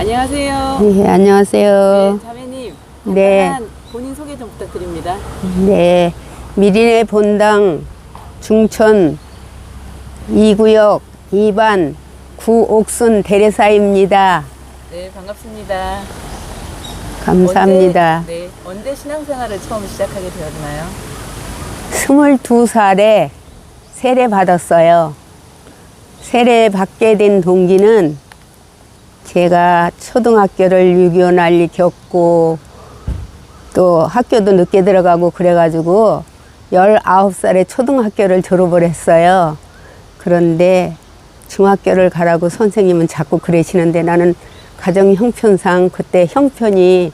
안녕하세요. 네, 안녕하세요. 네, 자매님. 네. 본인 소개 좀 부탁드립니다. 네, 미리네 본당 중천 2구역 2반 구옥순 대례사입니다. 네, 반갑습니다. 감사합니다. 언제, 네, 언제 신앙생활을 처음 시작하게 되었나요? 22살에 세례 받았어요. 세례 받게 된 동기는 제가 초등학교를 6.25 난리 겪고 또 학교도 늦게 들어가고 그래가지고 19살에 초등학교를 졸업을 했어요. 그런데 중학교를 가라고 선생님은 자꾸 그러시는데 나는 가정 형편상 그때 형편이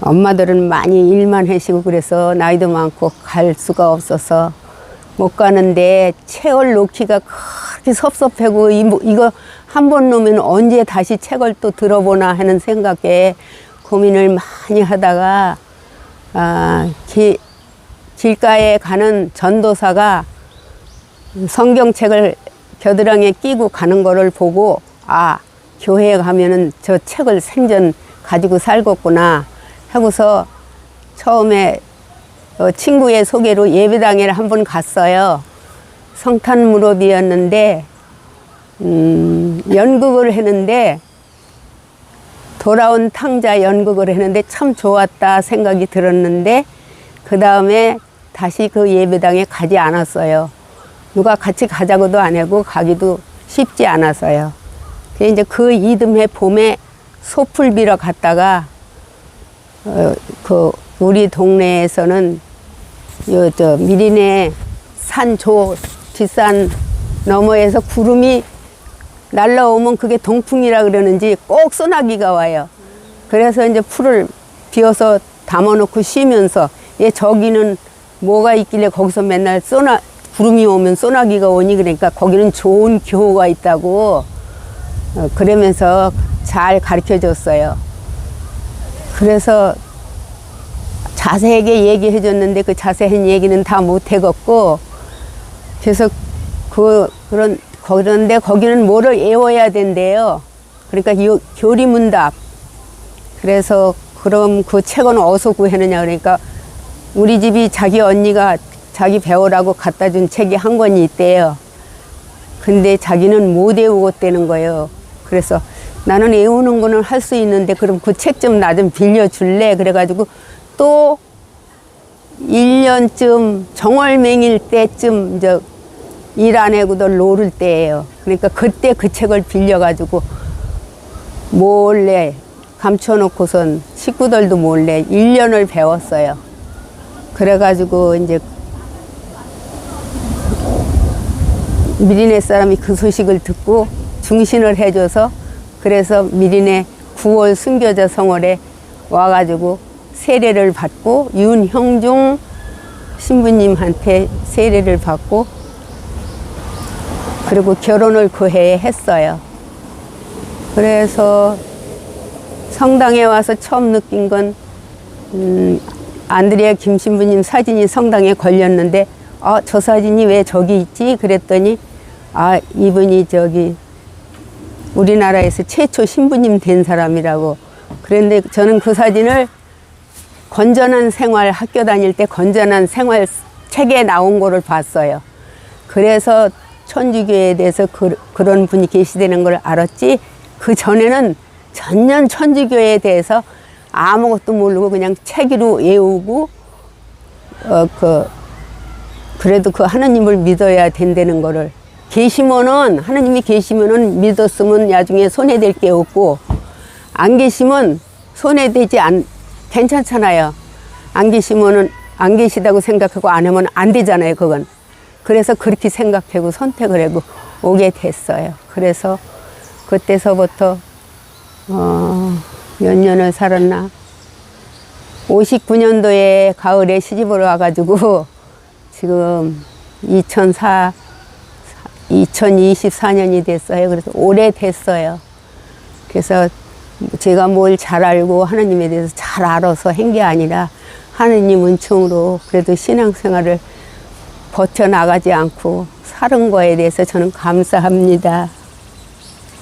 엄마들은 많이 일만 하시고 그래서 나이도 많고 갈 수가 없어서 못 가는데 책을 놓기가 그렇게 섭섭하고 이- 뭐 이거 한 번 놓으면 언제 다시 책을 또 들어보나 하는 생각에 고민을 많이 하다가 아, 기- 길가에 가는 전도사가 성경책을 겨드랑이에 끼고 가는 거를 보고 아 교회에 가면은 저 책을 생전 가지고 살겠구나 하고서 처음에 어, 친구의 소개로 예배당에 한번 갔어요. 성탄 무렵이었는데 음, 연극을 했는데 돌아온 탕자 연극을 했는데 참 좋았다 생각이 들었는데 그 다음에 다시 그 예배당에 가지 않았어요. 누가 같이 가자고도 안 하고 가기도 쉽지 않아서요. 이제 그 이듬해 봄에 소풀 빌어 갔다가 어, 그 우리 동네에서는 요저 미리네 산 조 뒷산 너머에서 구름이 날라오면 그게 동풍이라 그러는지 꼭 소나기가 와요. 그래서 이제 풀을 비워서 담아놓고 쉬면서 얘 저기는 뭐가 있길래 거기서 맨날 쏘나 구름이 오면 소나기가 오니 그러니까 거기는 좋은 교호가 있다고 어, 그러면서 잘 가르쳐 줬어요. 그래서 자세하게 얘기해 줬는데 그 자세한 얘기는 다 못 해갖고 그래서 그 그런 그런데 거기는 뭐를 외워야 된대요. 그러니까 요, 교리문답. 그래서 그럼 그 책은 어디서 구해느냐 그러니까 우리 집이 자기 언니가 자기 배우라고 갖다 준 책이 한 권이 있대요. 근데 자기는 못 외우겠다는 거예요. 그래서 나는 외우는 거는 할 수 있는데 그럼 그 책 좀 나 좀 빌려줄래? 그래가지고 또 1년쯤 정월맹일 때쯤 저 일 안 해고도 노를 때예요. 그러니까 그때 그 책을 빌려가지고 몰래 감춰놓고선 식구들도 몰래 1년을 배웠어요. 그래가지고 이제 미리네 사람이 그 소식을 듣고 중신을 해줘서 그래서 미리네 9월 순교자 성월에 와가지고 세례를 받고 윤형중 신부님한테 세례를 받고 그리고 결혼을 그 해에 했어요. 그래서 성당에 와서 처음 느낀 건 음, 안드레아 김 신부님 사진이 성당에 걸렸는데 아, 저 사진이 왜 저기 있지? 그랬더니 아, 이분이 저기 우리나라에서 최초 신부님 된 사람이라고. 그런데 저는 그 사진을 건전한 생활 학교 다닐 때 건전한 생활 책에 나온 거를 봤어요. 그래서 천주교에 대해서 그, 그런 분이 계시다는 걸 알았지. 그 전에는 전년 천주교에 대해서 아무것도 모르고 그냥 책으로 외우고 어 그 그래도 그 하나님을 믿어야 된다는 거를 계시면은 하나님이 계시면은 믿었으면 나중에 손해될 게 없고 안 계시면 손해되지 않 괜찮잖아요. 안 계시면은 안 계시다고 생각하고 안 하면 안 되잖아요. 그건 그래서 그렇게 생각하고 선택을 하고 오게 됐어요. 그래서 그때서부터 어, 몇 년을 살았나 59년도에 가을에 시집을 와가지고 지금 2004 2024년이 됐어요. 그래서 오래됐어요. 그래서 제가 뭘 잘 알고 하나님에 대해서 잘 알아서 한 게 아니라 하나님 은총으로 그래도 신앙생활을 버텨나가지 않고 사는 거에 대해서 저는 감사합니다.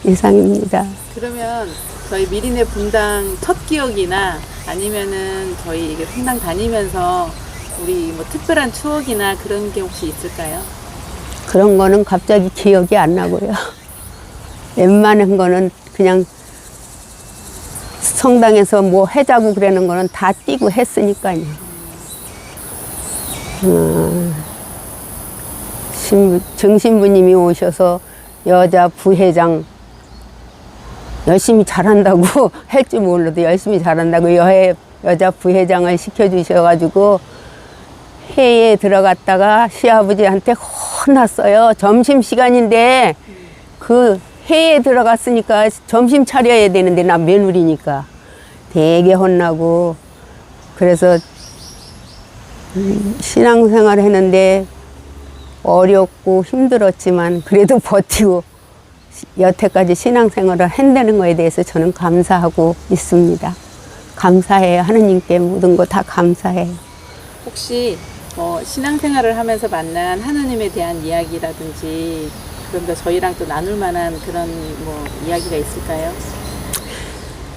이상입니다. 그러면 저희 미리네 분당 첫 기억이나 아니면은 저희 이게 분당 다니면서 우리 뭐 특별한 추억이나 그런 게 혹시 있을까요? 그런 거는 갑자기 기억이 안 나고요. 웬만한 거는 그냥 성당에서 뭐 해자고 그러는 거는 다 띄고 했으니까요. 음, 신부, 정신부님이 오셔서 여자 부회장 열심히 잘한다고 할줄 몰라도 열심히 잘한다고 여, 여자 부회장을 시켜주셔가지고 회에 들어갔다가 시아버지한테 혼났어요. 점심 시간인데 그 회에 들어갔으니까 점심 차려야 되는데 나 며느리니까 되게 혼나고 그래서 음, 신앙생활 했는데 어렵고 힘들었지만 그래도 버티고 시- 여태까지 신앙생활을 한다는 거에 대해서 저는 감사하고 있습니다. 감사해요. 하느님께 모든 거 다 감사해요. 혹시 뭐 신앙생활을 하면서 만난 하나님에 대한 이야기라든지 그런 거 저희랑 또 나눌 만한 그런 뭐 이야기가 있을까요?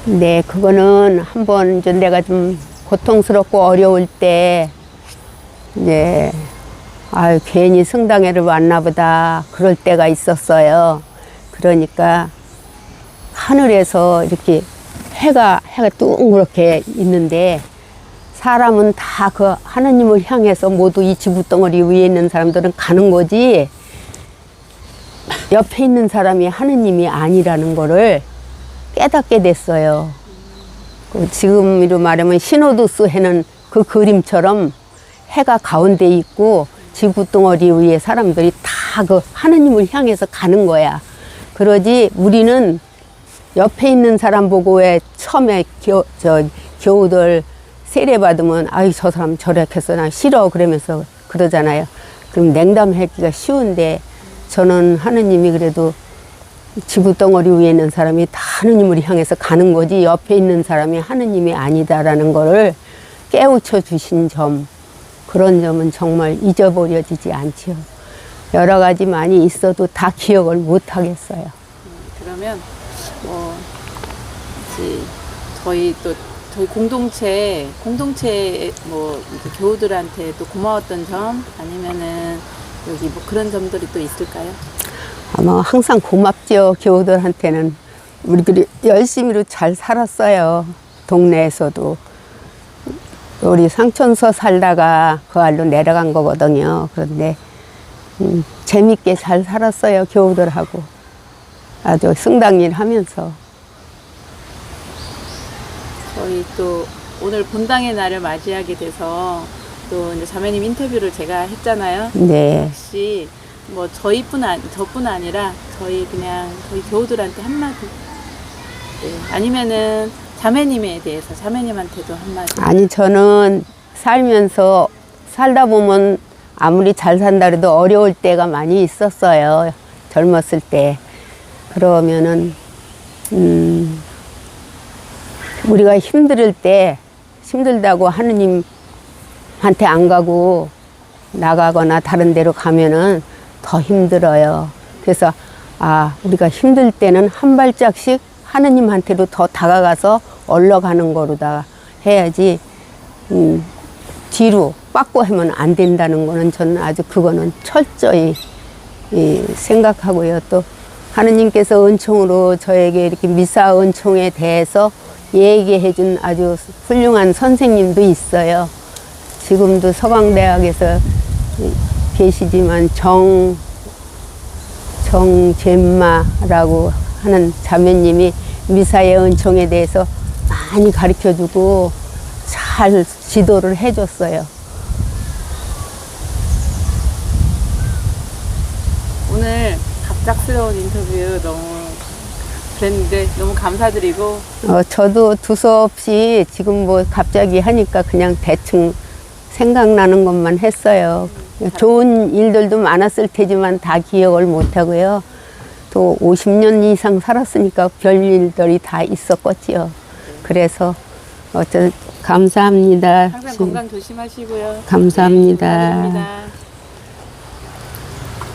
네, 그거는 한번 이제 내가 좀 고통스럽고 어려울 때, 이제, 아유, 괜히 성당에를 왔나 보다. 그럴 때가 있었어요. 그러니까, 하늘에서 이렇게 해가, 해가 둥그렇게 있는데, 사람은 다 그 하나님을 향해서 모두 이 지구덩어리 위에 있는 사람들은 가는 거지, 옆에 있는 사람이 하느님이 아니라는 거를 깨닫게 됐어요. 그 지금으로 말하면 신호도스 해는 그 그림처럼 해가 가운데 있고 지구 덩어리 위에 사람들이 다 그 하느님을 향해서 가는 거야. 그러지 우리는 옆에 있는 사람 보고 왜 처음에 겨, 저 겨우들 세례 받으면 아이 저 사람 저렇게 해서 나 싫어 그러면서 그러잖아요. 그럼 냉담하기가 쉬운데 저는 하느님이 그래도 지구 덩어리 위에 있는 사람이 다 하느님을 향해서 가는 거지 옆에 있는 사람이 하느님이 아니다라는 거를 깨우쳐 주신 점 그런 점은 정말 잊어버려지지 않지요. 여러 가지 많이 있어도 다 기억을 못 하겠어요. 그러면 뭐 이제 저희 또 저희 공동체 공동체 뭐 교우들한테 또 고마웠던 점 아니면은 여기 뭐 그런 점들이 또 있을까요? 아마 항상 고맙죠 교우들한테는. 우리들이 열심히로 잘 살았어요 동네에서도. 우리 상촌서 살다가 그 알로 내려간 거거든요. 그런데 음, 재밌게 잘 살았어요 교우들하고. 아주 승당일 하면서. 저희 또 오늘 본당의 날을 맞이하게 돼서 또 이제 자매님 인터뷰를 제가 했잖아요. 네 혹시 뭐 저희뿐 아니 저뿐 아니라 저희 그냥 저희 교우들한테 한마디 네. 아니면은 자매님에 대해서 자매님한테도 한마디 아니 저는 살면서 살다 보면 아무리 잘 산다 그래도 어려울 때가 많이 있었어요. 젊었을 때. 그러면은 음 우리가 힘들 때 힘들다고 하느님 한테 안 가고 나가거나 다른 데로 가면은 더 힘들어요. 그래서 아 우리가 힘들 때는 한 발짝씩 하느님한테로 더 다가가서 올라가는 거로다 해야지 음, 뒤로 빠꾸 하면 안 된다는 거는 저는 아주 그거는 철저히 이, 생각하고요. 또 하느님께서 은총으로 저에게 이렇게 미사 은총에 대해서 얘기해 준 아주 훌륭한 선생님도 있어요. 지금도 서강대학에서 이, 계시지만 정 정잼마라고 하는 자매님이 미사의 은총에 대해서 많이 가르쳐 주고 잘 지도를 해 줬어요. 오늘 갑작스러운 인터뷰 너무 그랬는데 너무 감사드리고 어, 저도 두서없이 지금 뭐 갑자기 하니까 그냥 대충 생각나는 것만 했어요. 좋은 일들도 많았을 테지만 다 기억을 못 하고요. 또 50년 이상 살았으니까 별 일들이 다 있었겠지요. 그래서 어쨌든 감사합니다. 항상 건강 조심하시고요. 감사합니다. 네, 감사드립니다.